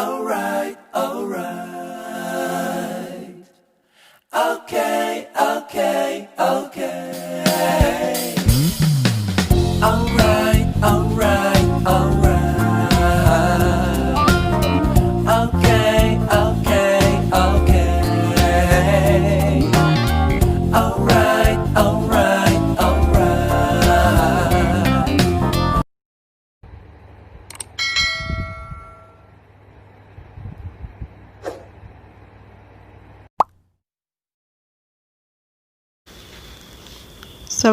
alright,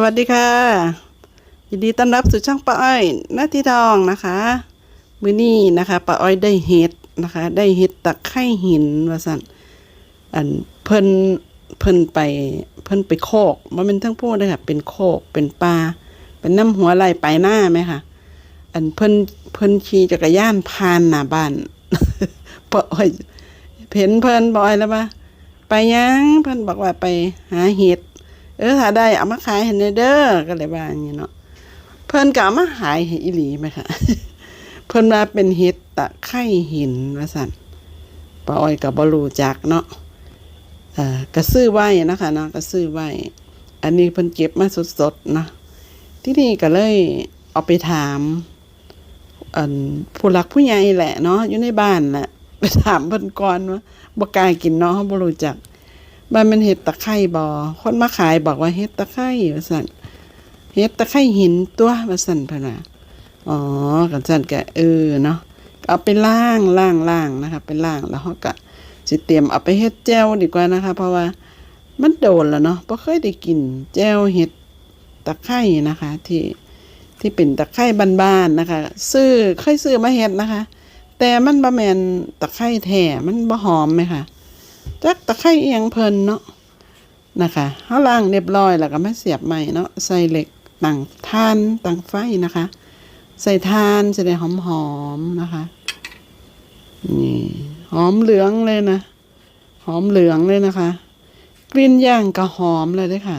วัสดีค่ะ ยินดีต้อนรับสู่ช่องป้าอ้อยหน้าที่ทองนะคะมือนี้นะคะป้าอ้อยได้เห็ดนะคะ ได้เห็ดตะไคร่หินว่าสั่นอันเพิ่นเพิ่นไปเพิ่นไปโคกมันเป็นทั้งพูดเลยค่ะ เป็นโคกเป็นปลาเป็นน้ำหัวไหลไปหน้าไหมคะอันเพิ่นเพิ่นขี่จักรยานผ่านหน้าบ้านป้าอ้อยเห็นเพิ่นบ่อยแล้วปะไปยังเพิ่นบอกว่าไปหาเห็ด เออถ้าได้เอามาขายให้แหน่เด้อก็เลยว่าอย่างนี้เนาะเพิ่นก็เอามาขายให้อีหลีไหมคะเพิ่นว่าเป็นเห็ดตะไคร่หินว่าซั่นป้าอ้อยก็บ่รู้จักเนาะเอ่อก็ซื้อไว้นะคะเนาะก็ซื้อไว้ อันนี้เพิ่นเก็บมาสดๆเนาะที่นี่ก็เลยเอาไปถามอันผู้หลักผู้ใหญ่แหละเนาะอยู่ในบ้านแหละไปถามเพิ่นก่อนว่าบ่กล้ากินเนาะบ่รู้จัก บ้านมันเห็ดตะไคร่บอคนมาขายบอกว่าเห็ดตะไคร่ว่าสั่นเห็ดตะไคร่หินตัวว่าสั่นพะนะอ๋อกันสั่นก็เออเนาะเอาไปล่างล่างล่างนะคะไปล่างแล้วเขาก็สิเตรียมเอาไปเฮ็ดแจ่วดีกว่านะคะ เพราะว่ามันโดนแล้วเนาะบ่เคยได้กินแจ่วเห็ดตะไคร่นะคะ ที่ที่เป็นตะไคร่บ้านๆนะคะ ซื้อเคยซื้อมาเฮ็ดนะคะ แต่มันบ่แมนตะไคร่แท้มันบ่หอมไหมคะ จักตะไคร้เอียงเพลินเนาะนะคะเฮาล้างเรียบร้อยแล้วก็มาเสียบใหม่เนาะใส่เหล็กตั้งทานตั้งไฟนะคะ ใส่ทานจะได้หอมๆนะคะนี่หอมเหลืองเลยนะ หอมเหลืองเลยนะคะ กลิ่นย่างก็หอมเลยด้วยค่ะ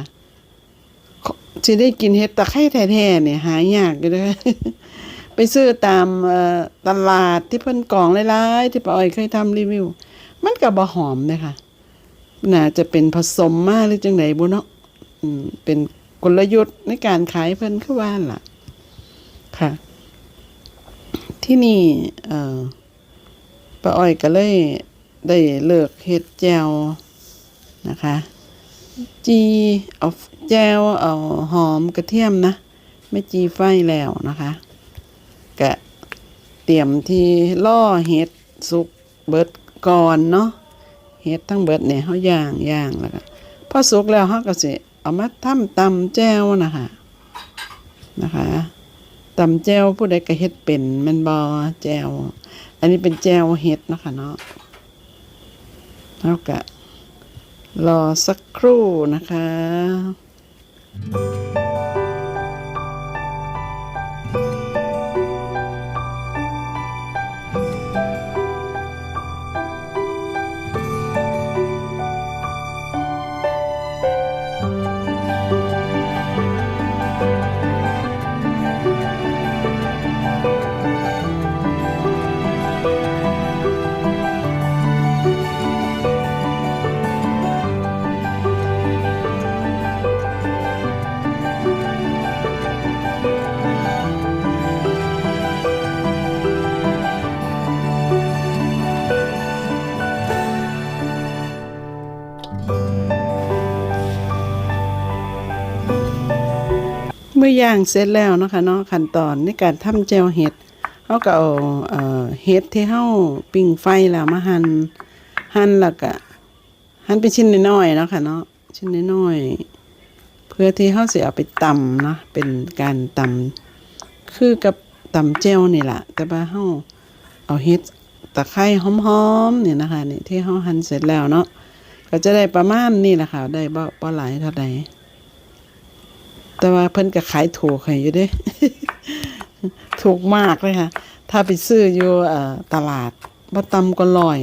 จะได้กินเห็ดตะไคร้แท้ๆเนี่ยหายากอยู่เลยไปซื้อตามตลาดที่เพิ่นกล่องหลายๆที่ป้าอ้อยเคยทำรีวิว มันก็บ่หอมเลยค่ะน่าจะเป็นผสมมาหรือจังไหนบุเนาะอืมเป็นกลยุทธ์ในการขายเพิ่นคือว่านล่ะ ค่ะ ที่นี่เอ่อป้าอ้อยก็เลยได้เลิกเฮ็ดแจวนะคะ จีเอาแจวเอาหอมกระเทียมนะไม่จีไฟแล้วนะคะกะเตรียมที่ล่อเห็ดสุกเบิด ก่อนเนาะเห็ดทั้งเบิดเนี่ยเขาย่างย่างแล้วก็พอสุกแล้วเขาก็สิเอามาทำตำแจวนะคะนะคะตำแจวผู้ใดก็เฮ็ดเป็นแมันบอแจวอันนี้เป็นแจวเห็ดนะคะเนาะแล้วก็รอสักครู่นะคะ ย่างเสร็จแล้วเนาะคะเนาะขั้นตอนในการทำแจวเห็ดเขาก็เอาเห็ดที่เฮาปิ้งไฟแล้วมาหั่นหั่นแล้วก็หั่นเป็นชิ้นน้อยๆเนาะค่ะเนาะชิ้นน้อยๆเพื่อที่เฮาสิเอาไปตำนะเป็นการตำคือกับตำแจวนี่แหละแต่ว่าเฮาเอาเห็ดตะไคร้หอมๆเนี่ยนะคะนี่ที่เฮาหั่นเสร็จแล้วเนาะก็จะได้ประมาณนี้แหละค่ะได้บ่บ่หลายเท่าใด แต่ว่าเพิ่นก็ขายถูกให้อยู่เด้ ถูกมากเลยค่ะ ถ้าไปซื้ออยู่ตลาดบ่ต่ำกว่าร้อย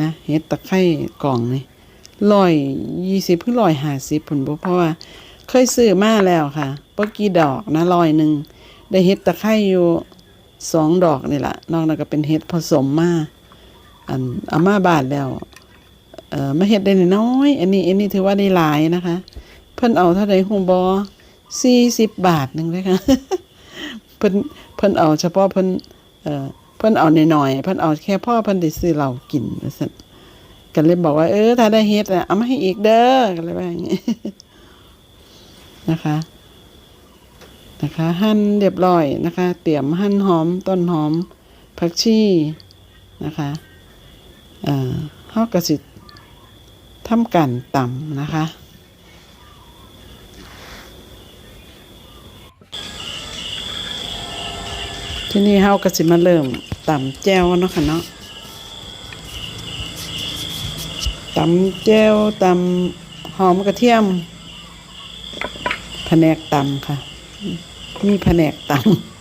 นะเฮ็ดตะไคร้กล่องนี่ร้อยยี่สิบถึงร้อยห้าสิบผลบ่เพราะว่า เคยซื้อมาแล้วค่ะบ่กี่ดอกนะร้อยหนึ่งได้เฮ็ดตะไคร้อยู่สองดอกนี่แหละนอกนั้นก็เป็นเฮ็ดผสมมาอันเอามาบาทแล้ว เอ่อมาเฮ็ดได้น้อย อันนี้อันนี้ถือว่าได้หลายนะคะ เพิ่นเอาเท่าใดฮู้บ่40บาทหนึ่งเลยค่ะเพิ่นเพิ่นเอาเฉพาะเพิ่นเอ่อเพิ่นเอาหน้อยๆเพิ่นเอาแค่พ่อเพิ่นได้ซื้อเหล้ากินว่าซั่นก็เลยบอกว่าเออถ้าได้เฮ็ดอะเอามาให้อีกเด้อก็เลยว่าอย่างงี้นะคะ นะคะ หั่นเรียบร้อยนะคะ เตรียมหั่นหอมต้นหอมผักชีนะคะเอ่อเฮาก็สิทำการตำนะคะ ที่นี่เฮาก็สิมาเริ่มตำแจ่วเนาะค่ะเนาะตำแจ่วตำหอมกระเทียมแผนกตำค่ะ มีแผนกตำ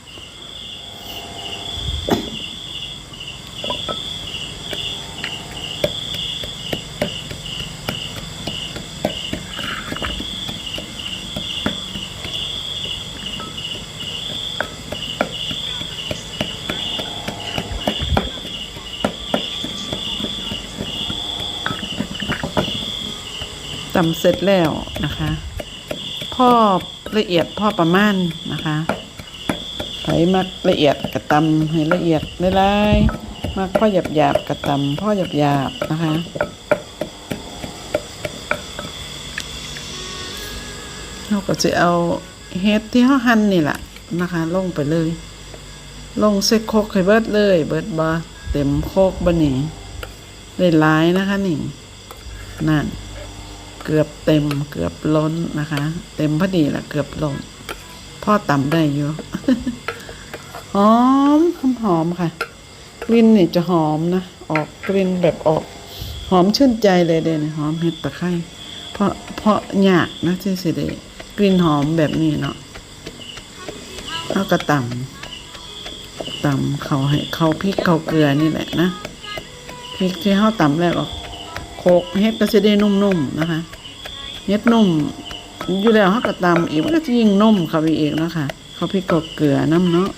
ำเสร็จแล้วนะคะพ่อละเอียดพ่อประมาณนะคะไผมักละเอียดกระตำให้ละเอียดหลายๆมักพ่อหยาบหยาบๆกระตำพ่อหยาบหยาบๆนะคะเราก็จะเอาเฮ็ดที่เขาหั่นนี่แหละนะคะ ลงไปเลย ลงใส่โคกให้เบิดเลย เบิดบ่เต็มโคกบ่นี่ได้ลายนะคะนี่นั่น เกือบเต็มเกือบล้นนะคะ เต็มพอดีแหละเกือบล้นพ่อต่ำได้อยู่หอมหอมหอมค่ะ กลิ่นนี่จะหอมนะ ออกกลิ่นแบบออกหอมชื่นใจเลยเด่นหอมเห็ดตะไคร้เพราะเพราะหยากนะที่สิได้กลิ่นหอมแบบนี้เนาะแล้วก็ต่ำต่ำเขาให้เขาพริกเขาเกลือนี่แหละนะพริกที่เขาต่ำแล้วออกโคกเฮ็ดก็จะได้นุ่มๆนะคะ เฮ็ดนุ่มอยู่แล้วเขาก็ตำอีกมันก็จะยิ่งนุ่มเข้าไปอีกเนาะค่ะเขาพริกกบเกลือน้ำเนาะ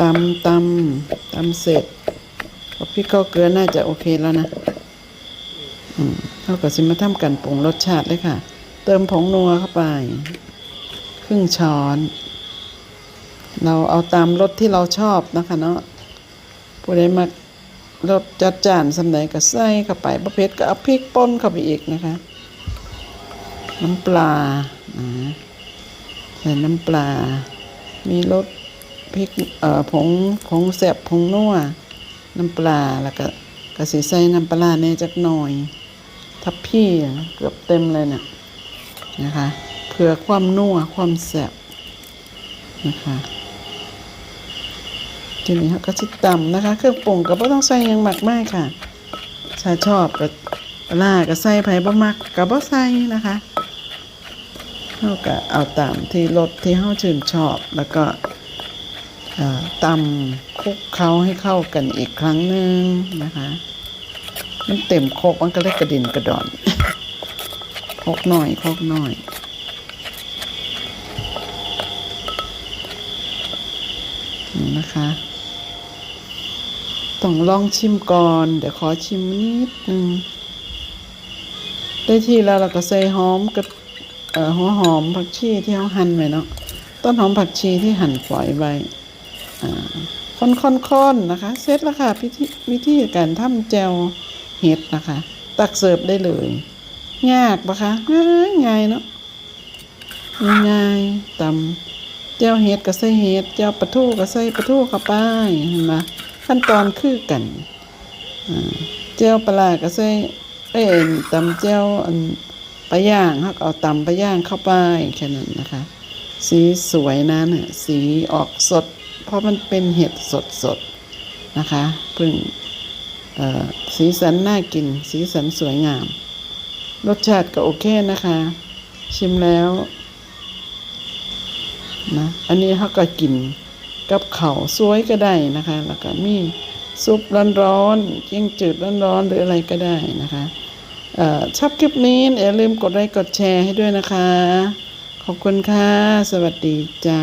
ตำตำตำเสร็จกับพริกข้าเกลือน่าจะโอเคแล้วนะ อืมเท่ากับสิมาทำกันปรุงรสชาติเลยค่ะ เติมผงนัวเข้าไป ครึ่งช้อน เราเอาตามรสที่เราชอบนะคะเนาะผู้ใดมารสจัดจานสำไหนก็ใส่เข้าไปประเภทก็เอาพริกป่นเข้าไปอีกนะคะ น้ำปลาใส่น้ำปลา มีรสพริกเอ่อผงผงแสบผงนัวน้ำปลาแล้วก็กระสีใส่น้ำปลาเนี่ยจักหน่อย ทับพี่เกือบเต็มเลยเนี่ย นะคะเพื่อความนัวความแสบนะคะทีนี้เขาก็ชิตำนะคะ เครื่องปรุงก็ไม่ต้องใส่ยังมากมากค่ะถ้าชอบก็ลาร้าก็ใส่ไผ่บ่มักก็บ่ใส่นะคะเขาก็เอาตามที่รสที่เขาชื่นชอบ แล้วก็ตำคลุกเคล้าให้เข้ากันอีกครั้งหนึ่งนะคะ มันเต็มโคกมันก็เลยกระดินกระดอน กหน่อยโคกหน่อย นะคะ ต้องลองชิมก่อน เดี๋ยวขอชิมนิดนึง ได้ที่แล้วเราก็ใส่หอมกับหัวหอมผักชีที่เขาหั่นไว้เนาะ ต้นหอมผักชีที่หั่นฝอยไว้ค่อนๆนะคะ เสร็จแล้วค่ะพิธีวิธีการทำแจวเห็ดนะคะ ตักเสิร์ฟได้เลย ยากปะคะง่ายง่ายเนาะง่ายๆตำแจวเห็ดก็ใส่เห็ดแจวปลาทูก็ใส่ปลาทูเข้าไปเห็นไหมขั้นตอนคือกันอ่าแจวปลาร้าก็ใส่เอ้ยตำแจวอันปลาย่างเขาก็เอาตำปลาย่างเข้าไปแค่นั้นนะคะ สีสวยนะเนี่ยสีออกสด เพราะมันเป็นเห็ดสดสดๆนะคะเพิ่งเอ่อสีสันน่ากิน สีสันสวยงาม รสชาติก็โอเคนะคะ ชิมแล้วนะอันนี้เขาก็กินกับเขาสวยก็ได้นะคะ แล้วก็มีซุปร้อนๆจิ้งจืดร้อนๆหรืออะไรก็ได้นะคะออชอบคลิปนี้อย่าลืมกดไลค์กดแชร์ให้ด้วยนะคะ ขอบคุณค่ะ สวัสดีจ้า